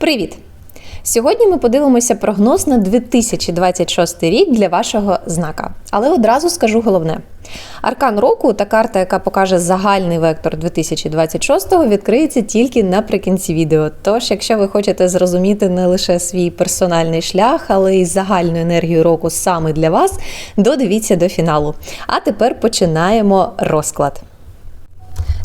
Привіт! Сьогодні ми подивимося прогноз на 2026 рік для вашого знака. Але одразу скажу головне: аркан року та карта, яка покаже загальний вектор 2026-го, відкриється тільки наприкінці відео. Тож, якщо ви хочете зрозуміти не лише свій персональний шлях, але й загальну енергію року саме для вас, додивіться до фіналу. А тепер починаємо розклад.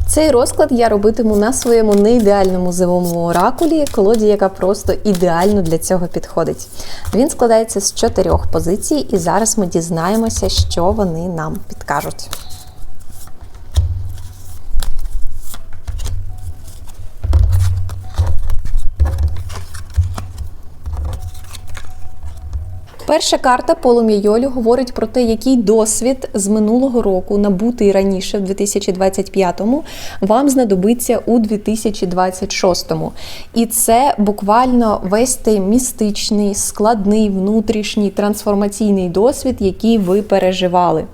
Цей розклад я робитиму на своєму неідеальному зимовому оракулі, колоді, яка просто ідеально для цього підходить. Він складається з чотирьох позицій, і зараз ми дізнаємося, що вони нам підкажуть. Перша карта полум'я Йолю говорить про те, який досвід з минулого року, набутий раніше, в 2025-му, вам знадобиться у 2026-му. І це буквально весь той містичний, складний, внутрішній трансформаційний досвід, який ви переживали.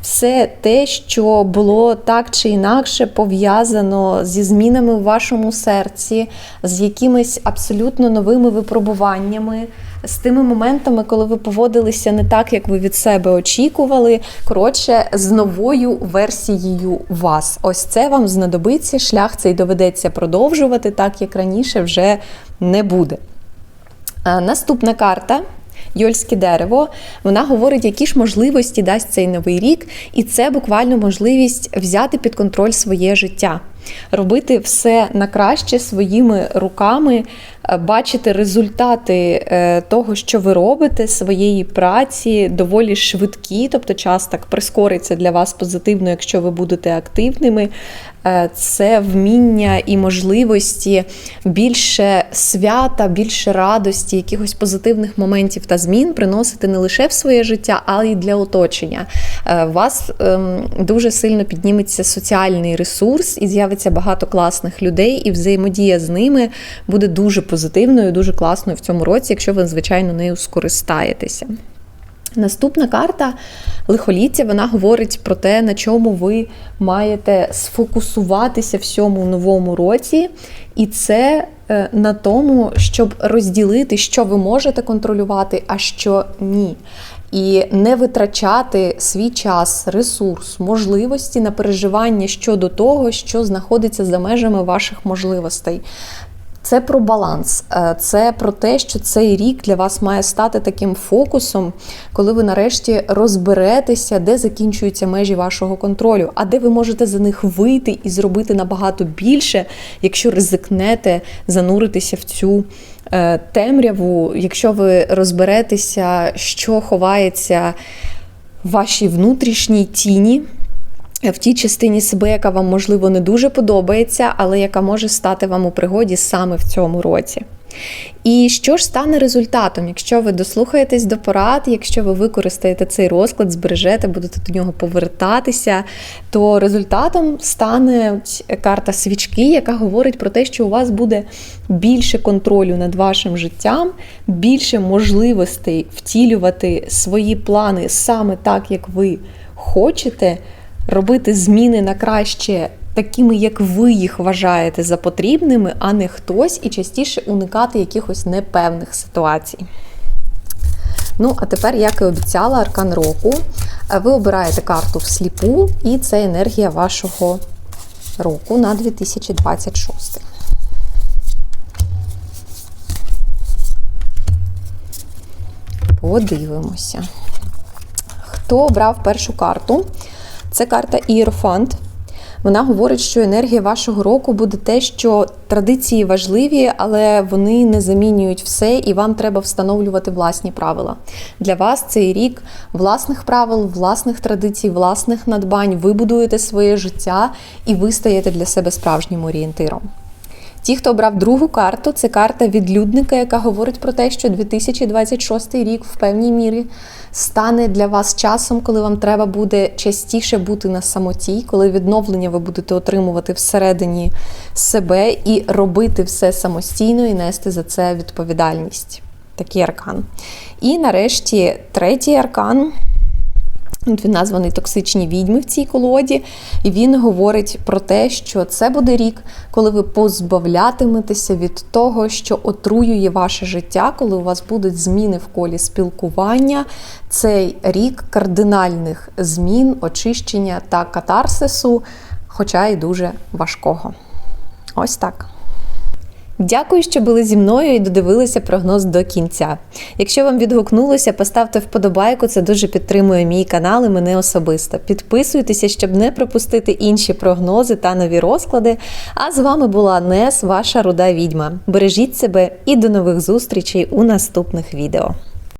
Все те, що було так чи інакше пов'язано зі змінами в вашому серці, з якимись абсолютно новими випробуваннями з тими моментами, коли ви поводилися не так, як ви від себе очікували. Коротше, з новою версією вас. Ось це вам знадобиться. Шлях цей доведеться продовжувати, так як раніше вже не буде. Наступна карта. Йольське дерево, вона говорить, які ж можливості дасть цей новий рік, і це буквально можливість взяти під контроль своє життя, робити все на краще своїми руками, Е, бачити результати е, того, що ви робите, своєї праці, доволі швидкі, тобто час так прискориться для вас позитивно, якщо ви будете активними. Е, це вміння і можливості більше свята, більше радості, якихось позитивних моментів та змін приносити не лише в своє життя, але й для оточення. У вас ем, дуже сильно підніметься соціальний ресурс і з'явиться багато класних людей, і взаємодія з ними буде дуже позитивною, дуже класною в цьому році, якщо ви, звичайно, нею скористаєтеся. Наступна карта лихоліття, вона говорить про те, на чому ви маєте сфокусуватися в цьому новому році, і це е, на тому, щоб розділити, що ви можете контролювати, а що ні. І не витрачати свій час, ресурс, можливості на переживання щодо того, що знаходиться за межами ваших можливостей. Це про баланс, е, це про те, що цей рік для вас має стати таким фокусом, коли ви нарешті розберетеся, де закінчуються межі вашого контролю, а де ви можете за них вийти і зробити набагато більше, якщо ризикнете зануритися в цю темряву, якщо ви розберетеся, що ховається в вашій внутрішній тіні в тій частині себе, яка вам, можливо, не дуже подобається, але яка може стати вам у пригоді саме в цьому році. І що ж стане результатом, якщо ви дослухаєтесь до порад, якщо ви використаєте цей розклад, збережете, будете до нього повертатися, то результатом стане карта свічки, яка говорить про те, що у вас буде більше контролю над вашим життям, більше можливостей втілювати свої плани саме так, як ви хочете робити зміни на краще такими, як ви їх вважаєте за потрібними, а не хтось, і частіше уникати якихось непевних ситуацій. Ну, а тепер, як і обіцяла, аркан року, ви обираєте карту всліпу, і це енергія вашого року на 2026. Подивимося. Хто обрав першу карту? Це карта Ієрофант. Вона говорить, що енергія вашого року буде те, що традиції важливі, але вони не замінюють все, і вам треба встановлювати власні правила. Для вас цей рік власних правил, власних традицій, власних надбань. Ви будуєте своє життя і ви стаєте для себе справжнім орієнтиром. Ті, хто обрав другу карту, це карта відлюдника, яка говорить про те, що 2026 рік в певній мірі стане для вас часом, коли вам треба буде частіше бути на самоті, коли відновлення ви будете отримувати всередині себе і робити все самостійно і нести за це відповідальність. Такий аркан. І нарешті третій аркан. Він названий токсичні відьми в цій колоді, і він говорить про те, що це буде рік, коли ви позбавлятиметеся від того, що отруює ваше життя, коли у вас будуть зміни в колі спілкування. Цей рік кардинальних змін, очищення та катарсису, хоча й дуже важкого. Ось так. Дякую, що були зі мною і додивилися прогноз до кінця. Якщо вам відгукнулося, поставте вподобайку, це дуже підтримує мій канал і мене особисто. Підписуйтеся, щоб не пропустити інші прогнози та нові розклади. А з вами була Нес, ваша руда відьма. Бережіть себе і до нових зустрічей у наступних відео.